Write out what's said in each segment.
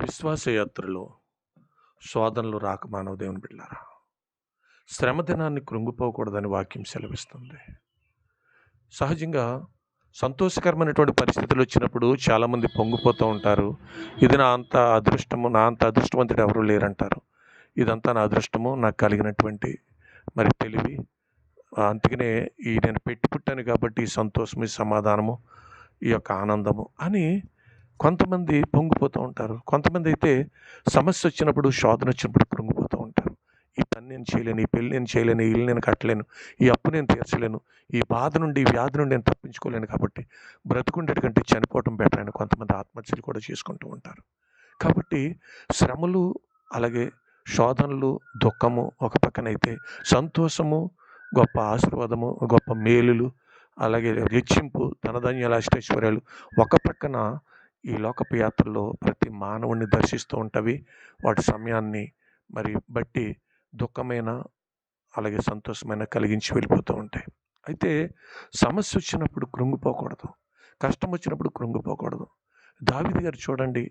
విశ్వాసయాత్రలో శోధనలు రాక మానవ దేవుని బిడ్డారా శ్రమ దినాన్ని కృంగిపోకూడదని వాక్యం సెలవిస్తుంది. సహజంగా సంతోషకరమైనటువంటి పరిస్థితులు వచ్చినప్పుడు చాలామంది పొంగిపోతూ ఉంటారు. ఇది నా అంత అదృష్టము నా అంత అదృష్టవంతుడు ఎవరు లేరంటారు. ఇదంతా నా అదృష్టము నాకు కలిగినటువంటి మరి తెలివి. అందుకనే ఈ నేను పెట్టి పుట్టాను కాబట్టి ఈ సంతోషం ఈ సమాధానము ఈ యొక్క ఆనందము అని కొంతమంది పొంగిపోతూ ఉంటారు. కొంతమంది అయితే సమస్య వచ్చినప్పుడు శోధన వచ్చినప్పుడు పొంగిపోతూ ఉంటారు. ఈ పని నేను చేయలేను ఈ పెళ్ళి నేను చేయలేను ఈ ఇల్లు నేను కట్టలేను ఈ అప్పు నేను తీర్చలేను ఈ బాధ నుండి ఈ వ్యాధి నుండి నేను తప్పించుకోలేను కాబట్టి బ్రతుకుండేటి కంటే చనిపోవటం బెటర్ అని కొంతమంది ఆత్మహత్యలు కూడా చేసుకుంటూ ఉంటారు. కాబట్టి శ్రమలు అలాగే శోధనలు దుఃఖము ఒక పక్కనైతే సంతోషము గొప్ప ఆశీర్వాదము గొప్ప మేలులు అలాగే రెచ్చింపు ధనధాన్యాల అష్టైశ్వర్యాలు ఒక ప్రక్కన ఈ లోకపు యాత్రలో ప్రతి మానవుణ్ణి దర్శిస్తూ ఉంటవి. వాటి సమయాన్ని మరి బట్టి దుఃఖమైన అలాగే సంతోషమైన కలిగించి వెళ్ళిపోతూ ఉంటాయి. అయితే సమస్య వచ్చినప్పుడు కృంగిపోకూడదు. కష్టం వచ్చినప్పుడు కృంగిపోకూడదు. దావిది గారు చూడండి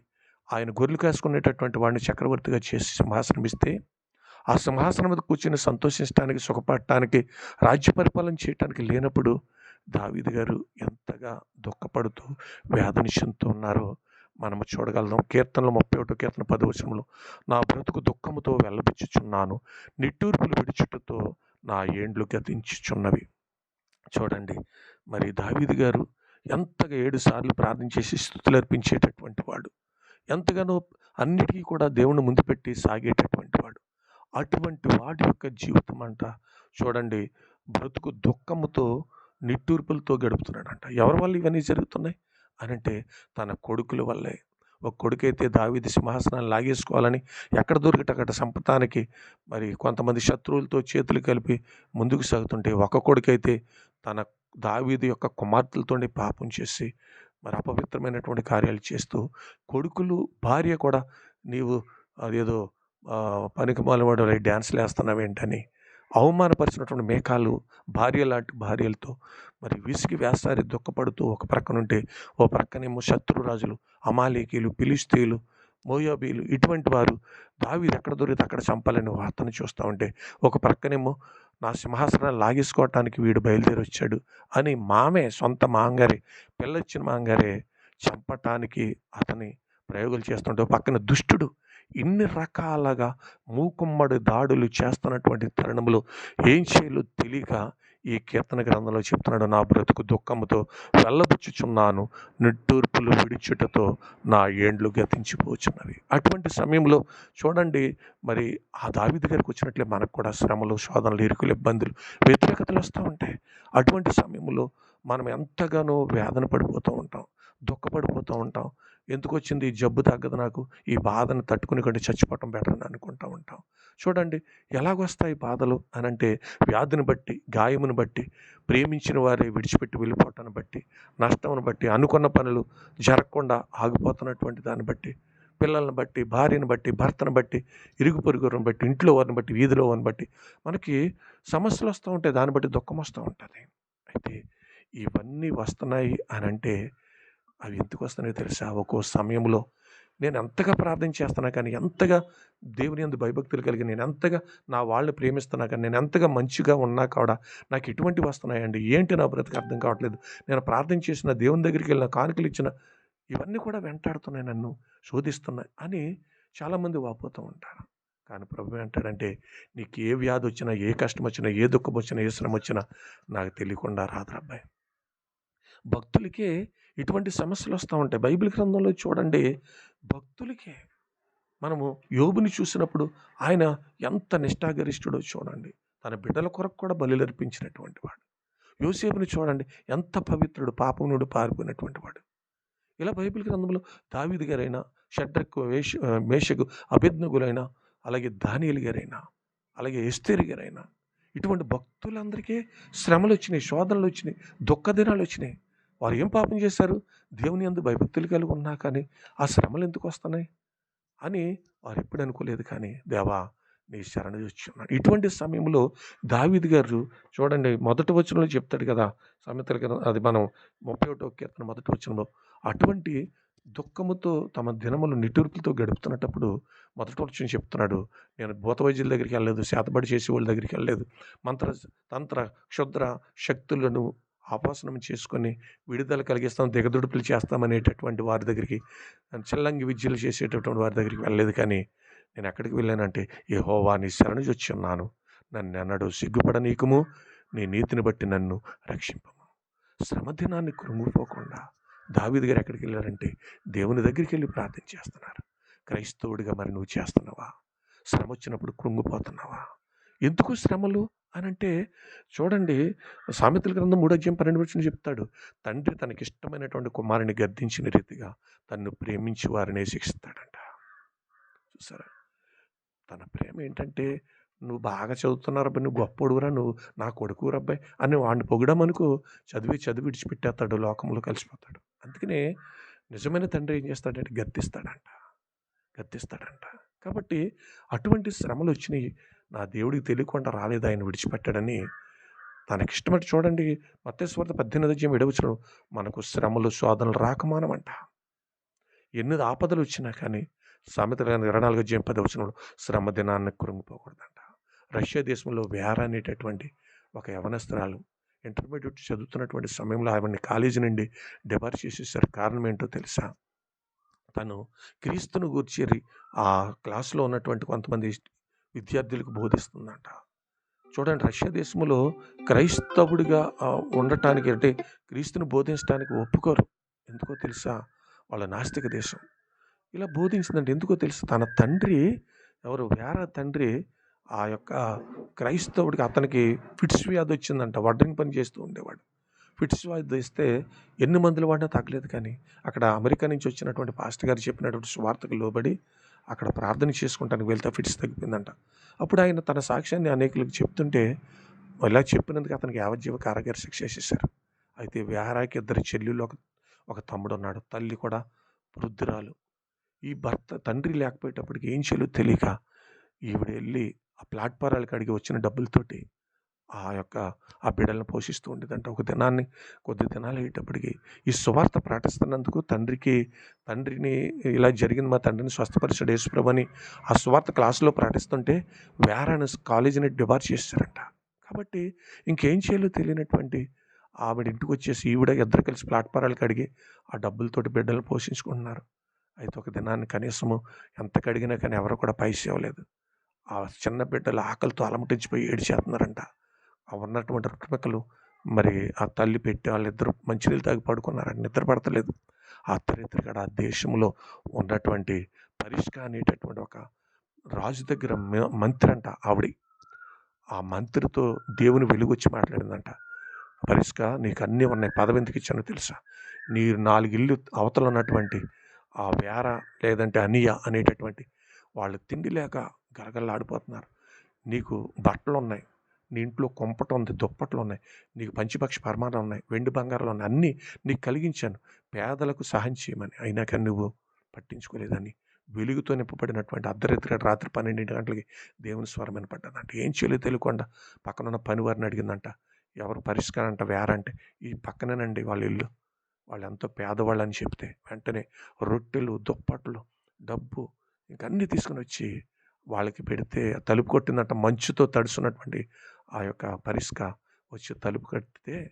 ఆయన గొర్రెలు కాసుకునేటటువంటి వాడిని చక్రవర్తిగా చేసి సింహాసనం ఇస్తే ఆ సింహాసనం మీద కూర్చుని సంతోషించడానికి సుఖపడటానికి రాజ్య పరిపాలన చేయటానికి లేనప్పుడు దావీదు గారు ఎంతగా దుఃఖపడుతూ వేదన చెందుతూ ఉన్నారో మనము చూడగలం కీర్తనలు ముప్పై ఒకటో కీర్తన పదవచనంలో నా బ్రతుకు దుఃఖముతో వెళ్ళబుచ్చుచున్నాను నిట్టూర్పులు విడిచుటతో నా ఏండ్లు గతించుచున్నవి. చూడండి మరి దావీదు గారు ఎంతగా ఏడు సార్లు ప్రార్థన చేసి స్థుతులు అర్పించేటటువంటి వాడు. ఎంతగానో అన్నిటికీ కూడా దేవుని ముందు పెట్టి సాగేటటువంటి వాడు. అటువంటి వాడి యొక్క జీవితం అంట చూడండి బ్రతుకు దుఃఖముతో నిట్టూర్పులతో గడుపుతున్నాడంట. ఎవరి వల్ల ఇవన్నీ జరుగుతున్నాయి? అని అంటే తన కొడుకుల వల్లే. ఒక కొడుకైతే దావీది సింహాసనాన్ని లాగేసుకోవాలని ఎక్కడ దొరికితే అక్కడ సంపతానికి మరి కొంతమంది శత్రువులతో చేతులు కలిపి ముందుకు సాగుతుంటే ఒక కొడుకైతే తన దావీది యొక్క కుమార్తెలతోనే పాపం చేసి మరి అపవిత్రమైనటువంటి కార్యాలు చేస్తూ కొడుకులు భార్య కూడా నీవు అదేదో పనికి మాలవాడు డ్యాన్స్లు వేస్తున్నావేంటని అవమానపరిచినటువంటి మేఘాలు భార్య లాంటి భార్యలతో మరి విసిగి వేస్తారి దుఃఖపడుతూ ఒక ప్రక్కనుంటే ఓ ప్రక్కనేమో శత్రురాజులు అమాలేకీలు పిలిస్తీలు మోయాబీలు ఇటువంటి వారు దావీదు ఎక్కడ దొరికితే అక్కడ చంపాలని వార్తను చూస్తూ ఉంటే ఒక ప్రక్కనేమో నా సింహాసనాన్ని లాగేసుకోవటానికి వీడు బయలుదేరి వచ్చాడు అని మామే సొంత మాంగారే పిల్లొచ్చిన మాంగారే చంపటానికి అతని ప్రయోగాలు చేస్తుంటే పక్కన దుష్టుడు ఇన్ని రకాలుగా మూకుమ్మడి దాడులు చేస్తున్నటువంటి తరుణంలో ఏం చేయాలో తెలియక ఈ కీర్తన గ్రంథంలో చెప్తున్నాడు నా బ్రతుకు దుఃఖముతో వెళ్ళబుచ్చుచున్నాను నిట్టూర్పులు విడిచుటతో నా ఏండ్లు గతించిపోచున్నవి. అటువంటి సమయంలో చూడండి మరి ఆ దావిది గారికి వచ్చినట్లే మనకు కూడా శ్రమలు శోధనలు ఇరుకులు ఇబ్బందులు వ్యతిరేకతలు వస్తూ ఉంటాయి. అటువంటి సమయంలో మనం ఎంతగానో వేదన పడిపోతూ ఉంటాం దుఃఖపడిపోతూ ఉంటాం. ఎందుకు వచ్చింది ఈ జబ్బు తగ్గదు నాకు. ఈ బాధను తట్టుకుని కంటే చచ్చిపోవటం బెటర్ అని అనుకుంటూ ఉంటాం. చూడండి ఎలాగొస్తాయి బాధలు అని అంటే వ్యాధిని బట్టి గాయమును బట్టి ప్రేమించిన వారే విడిచిపెట్టి వెళ్ళిపోవటాన్ని బట్టి నష్టమును బట్టి అనుకున్న పనులు జరగకుండా ఆగిపోతున్నటువంటి దాన్ని బట్టి పిల్లల్ని బట్టి భార్యను బట్టి భర్తను బట్టి ఇరుగు పొరుగులను బట్టి ఇంట్లో వారిని బట్టి వీధిలో వారిని బట్టి మనకి సమస్యలు వస్తూ ఉంటాయి. దాన్ని బట్టి దుఃఖం వస్తూ ఉంటుంది. అయితే ఇవన్నీ వస్తున్నాయి అని అంటే అవి ఎందుకు వస్తున్నాయో తెలుసా? ఒక్కో సమయంలో నేను ఎంతగా ప్రార్థన చేస్తున్నా కానీ ఎంతగా దేవుని అందు భయభక్తులు కలిగి నేను ఎంతగా నా వాళ్ళని ప్రేమిస్తున్నా కానీ నేను ఎంతగా మంచిగా ఉన్నా కూడా నాకు ఎటువంటి వస్తున్నాయండి? ఏంటి నా బ్రతికి అర్థం కావట్లేదు. నేను ప్రార్థన చేసిన దేవుని దగ్గరికి వెళ్ళిన కానుకలు ఇచ్చిన ఇవన్నీ కూడా వెంటాడుతున్నాయి నన్ను శోధిస్తున్నాయి అని చాలామంది వాపోతూ ఉంటారు. కానీ ప్రభు ఏంటాడంటే నీకు ఏ వ్యాధి వచ్చినా ఏ కష్టం వచ్చినా ఏ దుఃఖం వచ్చినా ఏ శ్రమ వచ్చినా నాకు తెలియకుండా రాదు అబ్బాయి. భక్తులకే ఇటువంటి సమస్యలు వస్తూ ఉంటాయి. బైబిల్ గ్రంథంలో చూడండి భక్తులకే మనము యోబుని చూసినప్పుడు ఆయన ఎంత నిష్ఠాగరిష్ఠుడో చూడండి. తన బిడ్డల కొరకు కూడా బలిలర్పించినటువంటి వాడు. యోసేపుని చూడండి ఎంత పవిత్రుడు పాపం నుండి పారిపోయినటువంటి వాడు. ఇలా బైబిల్ గ్రంథంలో దావిది గారైనా షడ్రకు వేష మేషకు అభిజ్ఞగులైనా అలాగే దానియలు గారైనా అలాగే ఎస్తేరి గారైనా ఇటువంటి భక్తులందరికీ శ్రమలు వచ్చినాయి శోధనలు వచ్చినాయి దుఃఖదినాలు వచ్చినాయి వారు ఏం పాపం చేశారు? దేవుని అందు భయభక్తులు కలిగి ఉన్నా కానీ ఆ శ్రమలు ఎందుకు వస్తున్నాయి? అని వారు ఎప్పుడు అనుకోలేదు కానీ దేవా నీ శరణ ఉన్నాడు ఇటువంటి సమయంలో దావిద్ గారు చూడండి మొదటి వచనంలో చెప్తాడు కదా సామెతల కదా అది మనం ముప్పై ఒకటో కీర్తన మొదటి వచనంలో అటువంటి దుఃఖముతో తమ దినములు నిట్టూర్పులతో గడుపుతున్నప్పుడు మొదటి వచ్చిన చెప్తున్నాడు నేను భూత వైద్యుల దగ్గరికి వెళ్ళలేదు శాతబడి చేసే వాళ్ళ దగ్గరికి వెళ్ళలేదు మంత్ర తంత్ర క్షుద్ర శక్తులను ఆపాసనం చేసుకొని విడుదల కలిగిస్తాం దిగదుడుపులు చేస్తామనేటటువంటి వారి దగ్గరికి చిల్లంగి విద్యలు చేసేటటువంటి వారి దగ్గరికి వెళ్ళలేదు కానీ నేను ఎక్కడికి వెళ్ళానంటే ఏ హోవా నీ శరణు వచ్చి ఉన్నాను నన్ను అన్నాడు సిగ్గుపడనీకము నీ నీతిని బట్టి నన్ను రక్షింపము. శ్రమదినాన్ని కృంగిపోకుండా గారు ఎక్కడికి వెళ్ళారంటే దేవుని దగ్గరికి వెళ్ళి ప్రార్థన చేస్తున్నారు. క్రైస్తవుడిగా మరి నువ్వు చేస్తున్నావా? శ్రమ వచ్చినప్పుడు కృంగిపోతున్నావా? ఎందుకు శ్రమలు? అని అంటే చూడండి సామెతల గ్రంథం మూడో అధ్యాయం పన్నెండు వచ్చిన చెప్తాడు తండ్రి తనకిష్టమైనటువంటి కుమారుని గద్దించిన రీతిగా తన్ను ప్రేమించి వారినే శిక్షిస్తాడంట. చూసారా? తన ప్రేమ ఏంటంటే నువ్వు బాగా చదువుతున్నారు అబ్బాయి నువ్వు గొప్పోడురా నువ్వు నా కొడుకు రబ్బాయి అని వాడిని పొగడమనుకో చదివి చదివి విడిచిపెట్టేస్తాడు లోకంలో కలిసిపోతాడు. అందుకనే నిజమైన తండ్రి ఏం చేస్తాడంటే గద్దిస్తాడంట. గద్దిస్తాడంట. కాబట్టి అటువంటి శ్రమలు వచ్చినాయి. నా దేవుడికి తెలియకుండా రాలేదు. ఆయన విడిచిపెట్టాడని తనకిష్టమని చూడండి. మత్స్వార్థ పద్దెనిమిది జీవం విడవచ్చిన మనకు శ్రమలు శోధనలు రాకమానమంట. ఎన్ని ఆపదలు వచ్చినా కానీ సామెతలు ఇరవై నాలుగు జీవం పది వచనంలో శ్రమ దినాన్ని కురుంగిపోకూడదంట రష్యా దేశంలో వేర అనేటటువంటి ఒక యవనస్త్రాలు ఇంటర్మీడియట్ చదువుతున్నటువంటి సమయంలో ఆవిడని కాలేజీ నుండి డిబార్ చేసేసారు. కారణం ఏంటో తెలుసా? తను క్రీస్తును గూర్చి ఆ క్లాస్లో ఉన్నటువంటి కొంతమంది విద్యార్థులకు బోధిస్తుందంట. చూడండి రష్యా దేశంలో క్రైస్తవుడిగా ఉండటానికి అంటే క్రీస్తుని బోధించడానికి ఒప్పుకోరు. ఎందుకో తెలుసా? వాళ్ళ నాస్తిక దేశం. ఇలా బోధించిందంటే ఎందుకో తెలుసు? తన తండ్రి ఎవరు? వేరే తండ్రి ఆ యొక్క క్రైస్తవుడికి అతనికి ఫిట్స్ వ్యాధి వచ్చిందంట. వడ్రింగ్ పని చేస్తూ ఉండేవాడు. ఫిట్స్ వ్యాధి ఇస్తే ఎన్ని మందులు వాడినా తగ్గలేదు కానీ అక్కడ అమెరికా నుంచి వచ్చినటువంటి పాస్టర్ గారు చెప్పినటువంటి స్వార్థకు లోబడి అక్కడ ప్రార్థన చేసుకుంటానికి వెళ్తే ఫిట్స్ తగ్గిపోయిందంట. అప్పుడు ఆయన తన సాక్ష్యాన్ని అనేకులకు చెప్తుంటే ఇలా చెప్పినందుకు అతనికి యావజ్జీవ కారాగారి శిక్ష వేసేసారు అయితే విహారాకి ఇద్దరు చెల్లెళ్ళు ఒక ఒక తమ్ముడు ఉన్నాడు తల్లి కూడా వృద్ధురాలు. ఈ భర్త తండ్రి లేకపోయేటప్పటికి ఏం చేయాలో తెలియక ఈవిడ వెళ్ళి ఆ ప్లాట్ఫారాలకు అడిగి వచ్చిన డబ్బులతోటి ఆ యొక్క ఆ బిడ్డలను పోషిస్తూ ఉండేదంట. ఒక దినాన్ని కొద్ది దినాలు అయ్యేటప్పటికి ఈ సువార్త ప్రకటిస్తున్నందుకు తండ్రికి తండ్రిని ఇలా జరిగింది మా తండ్రిని స్వస్థపరిచాడు యేసుప్రభని ఆ సువార్త క్లాసులో ప్రకటిస్తుంటే వేరే కాలేజీని డిబార్ చేశారంట. కాబట్టి ఇంకేం చేయాలో తెలియనటువంటి ఆవిడ ఇంటికి వచ్చేసి ఈవిడ ఇద్దరు కలిసి ప్లాట్ఫారాలు కడిగి ఆ డబ్బులతోటి బిడ్డలు పోషించుకుంటున్నారు. అయితే ఒక దినాన్ని కనీసము ఎంత కడిగినా కానీ ఎవరు కూడా పైసా ఇవ్వలేదు ఆ చిన్న బిడ్డలు ఆకలితో అలమటించిపోయి ఏడిచేస్తున్నారంట. చేస్తున్నారంట ఉన్నటువంటి రుక్మికలు మరి ఆ తల్లి పెట్టి వాళ్ళిద్దరు మంచినీళ్ళు తాగి పడుకున్నారు నిద్ర పడతలేదు. ఆ తరిత్రికడ ఆ దేశంలో ఉన్నటువంటి పరిష్క అనేటటువంటి ఒక రాజు దగ్గర మంత్రి అంట ఆవిడ. ఆ మంత్రితో దేవుని వెలుగొచ్చి మాట్లాడిందంట. పరిష్క నీకు అన్నీ ఉన్నాయి. పదవి ఎందుకు ఇచ్చానో తెలుసా? నీ నాలుగు ఇల్లు అవతల ఉన్నటువంటి ఆ వేర లేదంటే అనియ అనేటటువంటి వాళ్ళు తిండి లేక గరగల్లాడిపోతున్నారు నీకు బట్టలు ఉన్నాయి నీ ఇంట్లో కొంపట ఉంది దుప్పట్లు ఉన్నాయి నీకు పంచిపక్షి పరమాణం ఉన్నాయి వెండి బంగారాలు ఉన్నాయి అన్నీ నీకు కలిగించాను. పేదలకు సహాయం చేయమని. అయినా కానీ నువ్వు పట్టించుకోలేదని వెలుగుతో నింపబడినటువంటి అర్ధరాత్రి రాత్రి పన్నెండు గంటలకి దేవుని స్వరం వినపడ్డదంట. ఏం చేయలేదు తెలియకుండా పక్కనున్న పనివారిని అడిగిందంట. ఎవరు పరిష్కారం అంట వేరంటే ఈ పక్కనేనండి వాళ్ళ ఇల్లు. వాళ్ళు ఎంతో పేదవాళ్ళు అని చెప్తే వెంటనే రొట్టెలు దుప్పట్లు డబ్బు ఇంకన్నీ తీసుకుని వచ్చి వాళ్ళకి పెడితే తలుపు కొట్టిందంట మంచుతో తడుస్తున్నటువంటి ఆ యొక్క పరిస్క వచ్చి తలుపు కట్టితే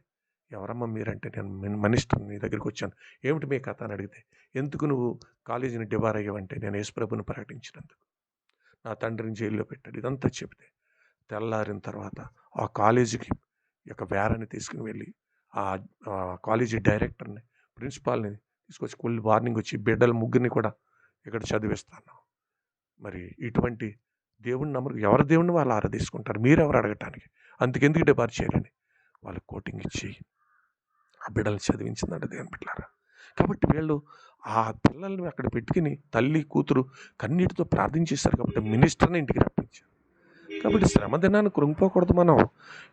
ఎవరమ్మా మీరంటే నేను మిన్- నీ దగ్గరికి వచ్చాను. ఏమిటి మీ కథ? అని అడిగితే ఎందుకు నువ్వు కాలేజీని డిబార్ అయ్యావంటే నేను యేసుప్రభుని ప్రకటించినందుకు. నా తండ్రిని జైల్లో పెట్టాడు. ఇదంతా చెప్తే తెల్లారిన తర్వాత ఆ కాలేజీకి యొక్క వేరాన్ని తీసుకుని వెళ్ళి ఆ కాలేజీ డైరెక్టర్ని ప్రిన్సిపాల్ని తీసుకొచ్చి స్కూల్ వార్నింగ్ వచ్చి బిడ్డల ముగ్గురిని కూడా ఇక్కడ చదివిస్తాను మరి ఇటువంటి దేవుని నమ్మరు ఎవరి దేవుడిని వాళ్ళు ఆరాధించుకుంటారు మీరెవరు అడగటానికి? అందుకెందుకు డిపార్ట్ చేయాలని వాళ్ళకి కోటింగ్ ఇచ్చి ఆ బిడ్డలు చదివించిందంట దేవుని బిడ్డలారా. కాబట్టి వీళ్ళు ఆ పిల్లల్ని అక్కడ పెట్టుకుని తల్లి కూతురు కన్నీటితో ప్రార్థించేస్తారు కాబట్టి మినిస్టర్ని ఇంటికి రప్పించారు. కాబట్టి శ్రమ దినాన్ని కృంగిపోకూడదు మనం.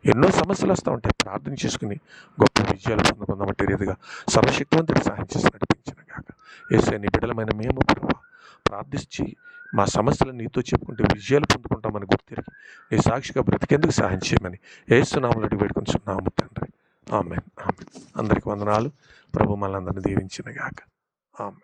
ఎన్నో సమస్యలు వస్తూ ఉంటాయి. ప్రార్థన చేసుకుని గొప్ప విజయాలు పొందుకుందామంటే రీతిగా సర్వశక్తివంతుడు సహాయం చేసి నడిపించిన కాక ఏసే నీ బిడ్డలమైన మేము ప్రార్థించి మా సమస్యలు నీతో చెప్పుకుంటే విజయాలు పొందుకుంటామని గుర్తిరిగి నీ సాక్షిగా బ్రతికేందుకు సహాయం చేయమని ఏసునామలు అడిగి పెట్టుకుని తండ్రి. ఆమె ఆమె అందరికి వందనాలు. ప్రభు మనందరిని దీవించిన గాక. ఆమె